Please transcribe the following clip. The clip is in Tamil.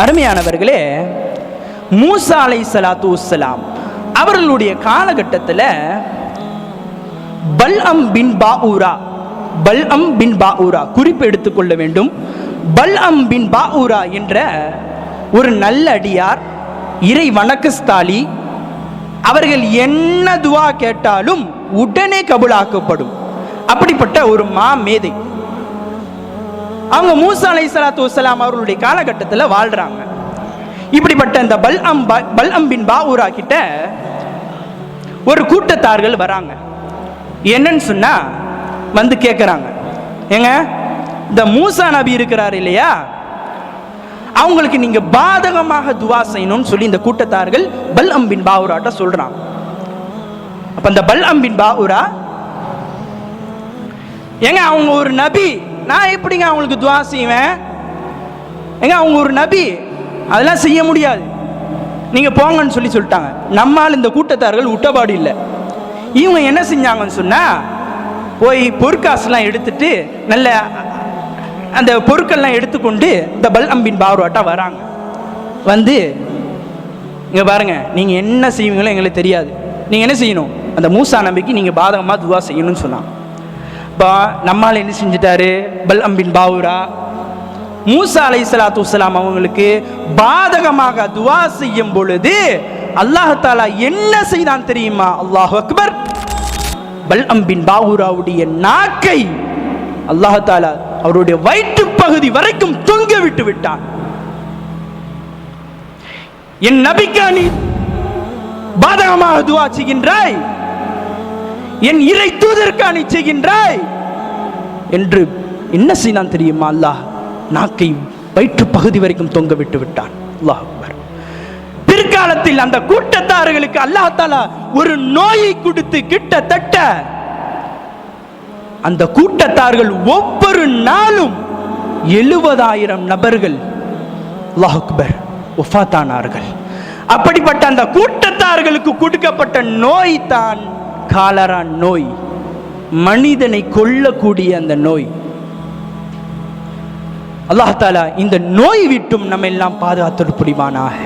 அருமையானவர்களே மூசா அலை சலாத்து வஸ்ஸலாம் அவர்களுடைய காலகட்டத்தில் பல் அம் பின் பாஊரா பல்அம் பின் பாஊரா குறிப்பு எடுத்துக்கொள்ள வேண்டும். பல் அம் பின் பாஊரா என்ற ஒரு நல்ல அடியார் இறை வணக்கஸ்தாலி அவர்கள் என்ன துவா கேட்டாலும் உடனே கபுலாக்கப்படும். அப்படிப்பட்ட ஒரு மா மேதை அவங்க மூசா அலை சலாத்து வலாம் அவர்களுடைய காலகட்டத்தில் வாழ்கிறாங்க இப்படிப்பட்ட இந்த பல் அம் பல் அம்பின் பாவூரா கிட்ட ஒரு கூட்டத்தார்கள் வராங்க. என்னன்னு சொன்னால் வந்து கேட்குறாங்க ஏங்க இந்த மூசா நபி இருக்கிறார் இல்லையா? அவங்களுக்கு நீங்கள் பாதகமாக துவா செய்யணும்னு சொல்லி இந்த கூட்டத்தார்கள் பல் அம்பின் பாவுராட்ட சொல்கிறாங்க அப்போ இந்த பல் அம்பின் பாவுரா ஏங்க அவங்க ஒரு நபி நான் எப்படிங்க அவங்களுக்கு துவா செய்வேன்? ஏங்க அவங்க ஒரு நபி. அதெல்லாம் செய்ய முடியாது. நீங்கள் போங்கன்னு சொல்லி சொல்லிட்டாங்க. நம்மால் இந்த கூட்டத்தார்கள் உட்டபாடு இல்லை. இவங்க என்ன செஞ்சாங்கன்னு சொன்னால் போய் பொற்காசுலாம் எடுத்துட்டு நல்ல அந்த பொருட்கள்லாம் எடுத்துக்கொண்டு இந்த பல் அம்பின் பாவராட்டா வராங்க. வந்து இங்கே பாருங்கள் நீங்கள் என்ன செய்வீங்களோ எங்களுக்கு தெரியாது. நீங்கள் என்ன செய்யணும்? அந்த மூசா நம்பிக்கை நீங்கள் பாதகமாக துவா செய்யணும்னு சொன்னாங்க இப்போ நம்மால் என்ன செஞ்சிட்டாரு? பல் அம்பின் பாவுரா மூசா அலை சலாத்து வலாம் அவங்களுக்கு பாதகமாக துவா செய்யும் பொழுது அல்லாஹாலா என்ன செய்தான் தெரியுமா? அல்லாஹ் அக்பர். பல் அம்பின் பாவுராவுடைய நாக்கை அல்லாஹாலா அவருடைய வயிற்று பகுதி வரைக்கும் தொங்க விட்டு விட்டான். என் நபிக்கா நீ பாதகமாக துவா செய்கின்றாய்? என் இறை தூதருக்கு நீ செய்கின்றாய் என்று என்ன செய்தான் தெரியுமா? அல்லாஹ் நாக்கை வயிற்று பகுதி வரைக்கும் தொங்க விட்டு விட்டான். அல்லாஹ் அக்பர். பிற்காலத்தில் அந்த கூட்டத்தார்களுக்கு அல்லாஹ் தாலா ஒரு நோயை கொடுத்து கிட்டத்தட்ட அந்த கூட்டத்தார்கள் ஒவ்வொரு நாளும் எழுபதாயிரம் நபர்கள் அல்லாஹ் அக்பர் ஒஃபாத்தானார்கள். அப்படிப்பட்ட அந்த கூட்டத்தார்களுக்கு கொடுக்கப்பட்ட நோய் தான் காலரா நோய் மனிதனை கொல்லக்கூடிய அந்த நோய். அல்லாஹாலா இந்த நோய் விட்டும் நம்ம எல்லாம் பாதுகாத்து புரிவானாக.